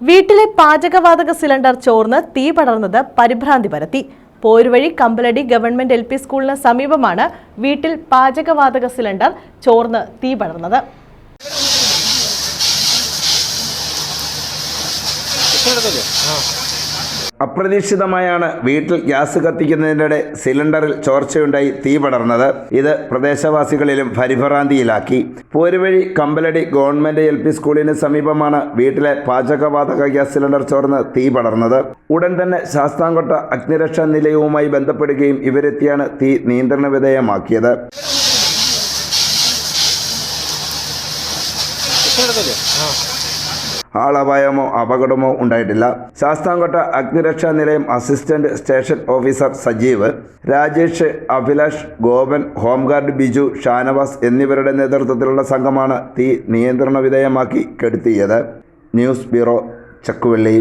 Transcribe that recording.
വീട്ടിലെ പാചകവാതക സിലിണ്ടർ ചോർന്ന് തീ പടർന്നത് പരിഭ്രാന്തി പരത്തി. Poruvazhi Kambaladi government L P സ്കൂളിന് സമീപമാണ് വീട്ടിൽ പാചകവാതക സിലിണ്ടർ ചോർന്ന് തീ പടർന്നത്. അപ്രതീക്ഷിതമായാണ് വീട്ടിൽ ഗ്യാസ് കത്തിക്കുന്നതിനിടെ സിലിണ്ടറിൽ ചോർച്ചയുണ്ടായി തീ പടർന്നത്. ഇത് പ്രദേശവാസികളിലും പരിഭ്രാന്തിയിലാക്കി. Poruvazhi Kambaladi government L P സ്കൂളിന് സമീപമാണ് വീട്ടിലെ പാചകവാതക ഗ്യാസ് സിലിണ്ടർ ചോർന്ന് തീ പടർന്നത്. ഉടൻ തന്നെ ശാസ്താംകോട്ട അഗ്നിരക്ഷാ നിലയവുമായി ബന്ധപ്പെടുകയും ഇവരെത്തിയാണ് തീ നിയന്ത്രണ വിധേയമാക്കിയത്. ആളപായമോ അപകടമോ ഉണ്ടായിട്ടില്ല. ശാസ്താംകോട്ട അഗ്നിരക്ഷാ നിലയം assistant station officer Sajeev Rajesh Abhilash Gopan home guard Biju Shanavas എന്നിവരുടെ നേതൃത്വത്തിലുള്ള സംഘമാണ് തീ നിയന്ത്രണ വിധേയമാക്കി കെടുത്തിയത്. News bureau Chakkuvalli.